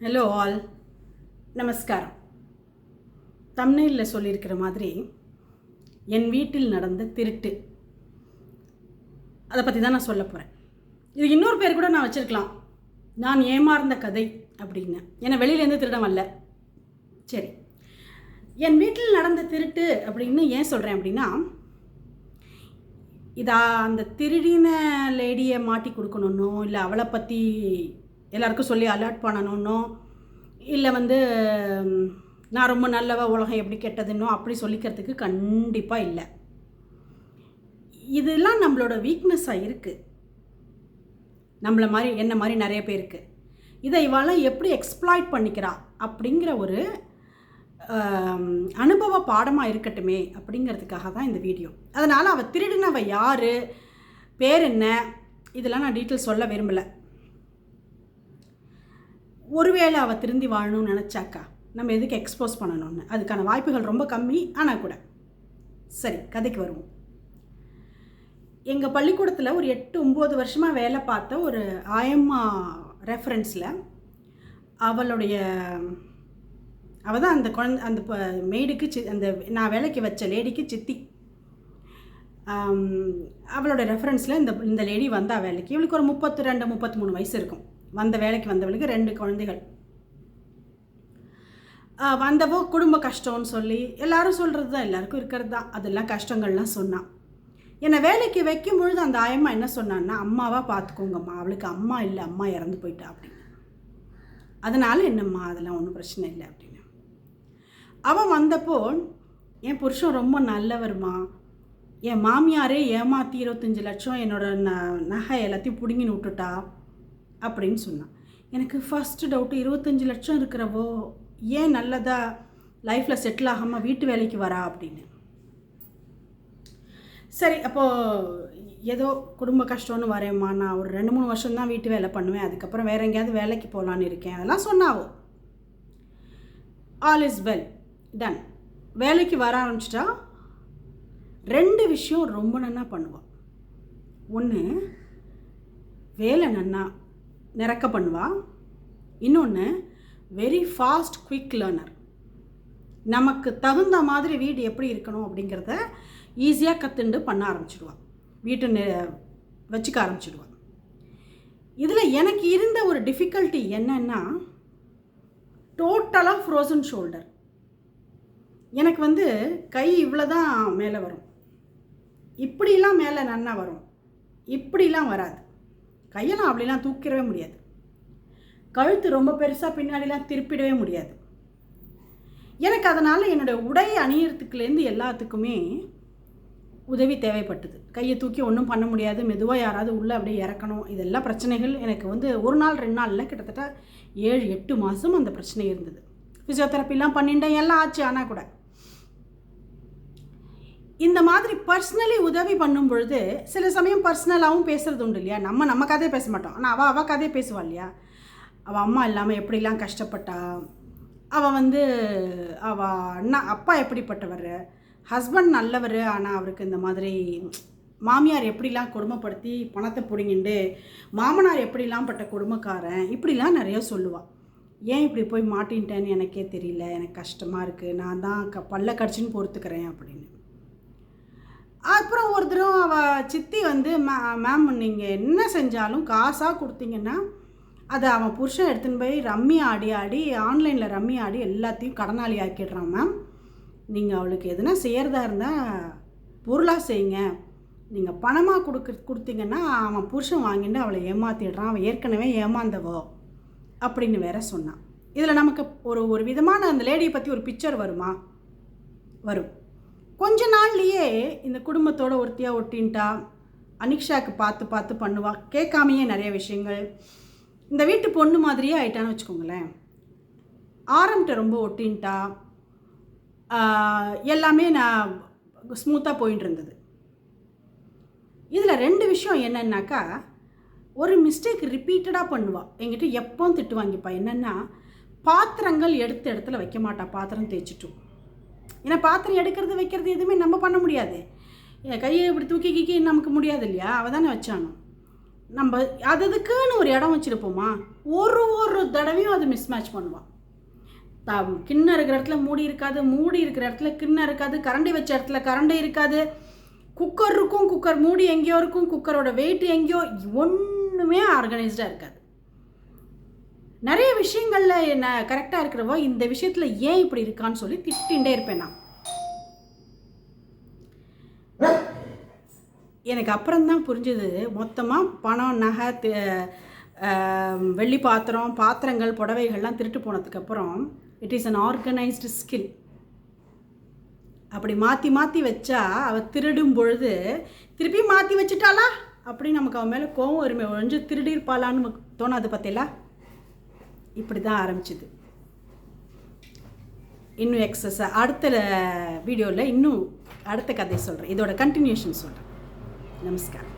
Hello all நமஸ்காரம். தமிழில் சொல்லியிருக்கிற மாதிரி என் வீட்டில் நடந்த திருட்டு. அதை பற்றி தான் நான் சொல்ல போகிறேன் இது இன்னொரு பேர் கூட நான் வச்சுருக்கலாம். நான் ஏமாறுந்த கதை அப்படின்னு. ஏன்னா வெளியிலேருந்து திருடம் வரல சரி. என் வீட்டில் நடந்த திருட்டு அப்படின்னு ஏன் சொல்கிறேன் அப்படின்னா இதா அந்த திருடின லேடியை மாட்டி கொடுக்கணுன்னோ இல்லை அவளை பற்றி எல்லாருக்கும் சொல்லி அலர்ட் பண்ணணும்னோ? இல்லை வந்து நான் ரொம்ப நல்லவ உலகம் எப்படி கெட்டதுன்னோ அப்படி சொல்லிக்கிறதுக்கு கண்டிப்பாக இல்லை. இதெல்லாம் நம்மளோட வீக்னஸ்ஸாக இருக்குது நம்மளை மாதிரி என்ன மாதிரி நிறைய பேருக்கு இதை இவாளெல்லாம் எப்படி எக்ஸ்ப்ளாய்ட் பண்ணிக்கிறா அப்படிங்கிற ஒரு அனுபவ பாடமாக இருக்கட்டுமே அப்படிங்கிறதுக்காக தான் இந்த வீடியோ அதனால் அவள் திருடினவ யார்? பேர் என்ன? இதெல்லாம் நான் டீட்டெயில் சொல்ல விரும்பலை. ஒருவேளை அவள் திருந்தி வாழணும்னு நினச்சாக்கா நம்ம எதுக்கு எக்ஸ்போஸ் பண்ணணும்னு? அதுக்கான வாய்ப்புகள் ரொம்ப கம்மி ஆனால் கூட. சரி கதைக்கு வருவோம். எங்கள் பள்ளிக்கூடத்தில் ஒரு எட்டு ஒம்பது வருஷமாக வேலை பார்த்த ஒரு ஆயம்மா ரெஃபரன்ஸில் அவளுடைய அவள் தான் அந்த குழந்த அந்த மெய்டுக்கு சி அந்த நான் வேலைக்கு வச்ச லேடிக்கு சித்தி. அவளோட ரெஃபரன்ஸில் இந்த இந்த லேடி வந்தா வேலைக்கு. இவளுக்கு ஒரு முப்பத்து ரெண்டு முப்பத்தி மூணு வயசு இருக்கும். வந்த வேலைக்கு வந்தவளுக்கு ரெண்டு குழந்தைகள். வந்தவோ குடும்ப கஷ்டம்னு சொல்லி எல்லாரும் சொல்கிறது தான் எல்லாருக்கும் இருக்கிறது தான் அதெல்லாம் கஷ்டங்கள்லாம் சொன்னான் என்னை வேலைக்கு வைக்கும் பொழுது அந்த ஆயம்மா என்ன சொன்னான்னா அம்மாவாக பார்த்துக்கோங்கம்மா அவளுக்கு அம்மா இல்லை அம்மா இறந்து போயிட்டா அப்படின்னு. அதனால் என்னம்மா அதெல்லாம் ஒன்றும் பிரச்சனை இல்லை அப்படின்னு. அவன் வந்தப்போ என் புருஷன் ரொம்ப நல்லவர்மா. என் மாமியாரே ஏமாற்றி இருபத்தஞ்சி லட்சம் என்னோட ந நகை எல்லாத்தையும் பிடுங்கின்னு விட்டுட்டா. அப்படின்னு சொன்னான். எனக்கு ஃபஸ்ட்டு டவுட்டு இருபத்தஞ்சி லட்சம் இருக்கிறவோ ஏன் நல்லதா லைஃப்பில் செட்டில் ஆகாமல் வீட்டு வேலைக்கு வரா அப்படின்னு. சரி அப்போது ஏதோ குடும்ப கஷ்டம்னு வரேம்மா நான் ஒரு ரெண்டு மூணு வருஷம் தான் வீட்டு வேலை பண்ணுவேன் அதுக்கப்புறம் வேற எங்கேயாவது வேலைக்கு போகலான்னு இருக்கேன் அதெல்லாம் சொன்னாவோ. ஆல் இஸ் வெல் டன் வேலைக்கு வர ஆரம்பிச்சிட்டா ரெண்டு விஷயம் ரொம்ப நன்னா பண்ணுவாள் ஒன்று வேலை நன்னா நிறக்க பண்ணுவா. இன்னொன்று வெரி ஃபாஸ்ட் குவிக் லேர்னர் நமக்கு தகுந்த மாதிரி வீடு எப்படி இருக்கணும் அப்படிங்கிறத ஈஸியாக கற்றுண்டு பண்ண ஆரம்பிச்சிடுவான் வீட்டை நெ வச்சுக்க ஆரம்பிச்சிடுவான் இதில் எனக்கு இருந்த ஒரு டிஃபிகல்ட்டி என்னன்னா டோட்டலாக ஃப்ரோசன் ஷோல்டர் எனக்கு வந்து கை இவ்வளோ தான் மேலே வரும். இப்படிலாம் மேலே நன்னா வரும். இப்படிலாம் வராது. கையெல்லாம் அப்படிலாம் தூக்கிடவே முடியாது. கழுத்து ரொம்ப பெருசாக பின்னாடிலாம் திருப்பிடவே முடியாது. எனக்கு அதனால் என்னுடைய உடை அணியறதுக்குலேருந்து எல்லாத்துக்குமே உதவி தேவைப்பட்டது. கையை தூக்கி ஒன்றும் பண்ண முடியாது. மெதுவாக யாராவது உள்ளே அப்படியே இறக்கணும். இதெல்லாம் பிரச்சனைகள். எனக்கு வந்து ஒரு நாள் ரெண்டு நாளில் கிட்டத்தட்ட ஏழு எட்டு மாதம் அந்த பிரச்சனை இருந்தது. ஃபிசியோதெரப்பிலாம் பண்ணிட்டேன். எல்லாம் ஆச்சு. ஆனால் கூட இந்த மாதிரி பர்சனலி உதவி பண்ணும் பொழுது சில சமயம் பர்சனலாகவும் பேசுறது உண்டு இல்லையா? நம்ம நம்ம கதையை பேச மாட்டோம். ஆனால் அவள் அவள் கதையை பேசுவா இல்லையா? அவள் அம்மா இல்லாமல் எப்படிலாம் கஷ்டப்பட்டா? அவள் வந்து அவள் அண்ணா அப்பா எப்படிப்பட்டவர்? ஹஸ்பண்ட் நல்லவர் ஆனால் அவருக்கு இந்த மாதிரி மாமியார் எப்படிலாம் கொடுமைப்படுத்தி பணத்தை பிடிங்கிண்டு மாமனார் எப்படிலாம் பட்ட கொடுமைக்காரன் இப்படிலாம் நிறைய சொல்லுவாள் ஏன் இப்படி போய் மாட்டின்ட்டேன்னு எனக்கே தெரியல. எனக்கு கஷ்டமாக இருக்குது நான் தான் க பல்ல கடிச்சின்னு பொறுத்துக்கிறேன் அப்படின்னு. அப்புறம் ஒரு தடவை அவள் சித்தி வந்து மே மேம் நீங்கள் என்ன செஞ்சாலும் காசாக கொடுத்தீங்கன்னா அதை அவன் புருஷன் எடுத்துன்னு போய் ரம்மி ஆடி ஆடி ஆன்லைனில் ரம்மி ஆடி எல்லாத்தையும் கடனாளி ஆக்கிடுறான் மேம் நீங்கள் அவளுக்கு எதுனா செய்கிறதா இருந்தால் பொருளாக செய்யுங்க. நீங்கள் பணமாக கொடுக்க கொடுத்தீங்கன்னா அவன் புருஷன் வாங்கிட்டு அவளை ஏமாற்றிடுறான் அவன் ஏற்கனவே ஏமாந்தவோ அப்படின்னு வேற சொன்னான். இதில் நமக்கு ஒரு ஒரு விதமான அந்த லேடியை பற்றி ஒரு பிக்சர் வருமா? வரும். கொஞ்ச நாள்லையே இந்த குடும்பத்தோட ஒருத்தியாக ஒட்டின்ட்டா அனிக்ஷாக்கு பார்த்து பார்த்து பண்ணுவாள் கேட்காமையே நிறைய விஷயங்கள். இந்த வீட்டு பொண்ணு மாதிரியே ஆயிட்டான்னு வச்சுக்கோங்களேன். ஆரம்பிட்ட ரொம்ப ஒட்டின்ட்டா. எல்லாமே நான் ஸ்மூத்தாக போயிட்டு இருந்தது இதில் ரெண்டு விஷயம் என்னன்னாக்கா ஒரு மிஸ்டேக் ரிப்பீட்டடாக பண்ணுவாள் என்கிட்ட எப்போவும் திட்டு வாங்கிப்பா என்னென்னா பாத்திரங்கள் எடுத்த இடத்துல வைக்க மாட்டா. பாத்திரம் தேய்ச்சிட்டும் ஏன்னா பாத்திரம் எடுக்கிறது வைக்கிறது எதுவுமே நம்ம பண்ண முடியாது. என் கையை இப்படி தூக்கி கீக்கி நமக்கு முடியாது இல்லையா? அவள் தானே வச்சானோ? நம்ம அது அதுக்குன்னு ஒரு இடம் வச்சுருப்போமா? ஒரு ஒரு தடவையும் அது மிஸ்மேட்ச் பண்ணுவான் த கிண்ணம் இருக்கிற இடத்துல மூடி இருக்காது மூடி இருக்கிற இடத்துல கிண்ணம் இருக்காது கரண்டி வச்ச இடத்துல கரண்டி இருக்காது. குக்கர் இருக்கும் குக்கர் மூடி எங்கேயோ இருக்கும் குக்கரோட வெயிட் எங்கேயோ ஒன்றுமே ஆர்கனைஸ்டாக இருக்காது. நிறைய விஷயங்களில் என்ன கரெக்டாக இருக்கிறவோ இந்த விஷயத்தில் ஏன் இப்படி இருக்கான்னு சொல்லி திட்டிகிட்டே இருப்பேன் நான். எனக்கு அப்புறம்தான் புரிஞ்சுது மொத்தமாக பணம் நகை வெள்ளி பாத்திரம் பாத்திரங்கள் புடவைகள்லாம் திருட்டு போனதுக்கப்புறம் it is an organised skill அப்படி மாற்றி மாற்றி வச்சா அவள் திருடும் பொழுது திருப்பி மாற்றி வச்சுட்டாளா? அப்படின்னு நமக்கு அவன் மேலே கோவம் உரிமை ஒழிஞ்சு திருடியிருப்பாளான்னு நமக்கு தோணாது பார்த்தீங்களா இப்படி தான் ஆரம்பிச்சுது. இன்னும் எக்ஸஸ் அடுத்த வீடியோவில் இன்னும் அடுத்த கதை சொல்கிறேன் இதோட கண்டினியூஷன் சொல்கிறேன் நமஸ்காரம்.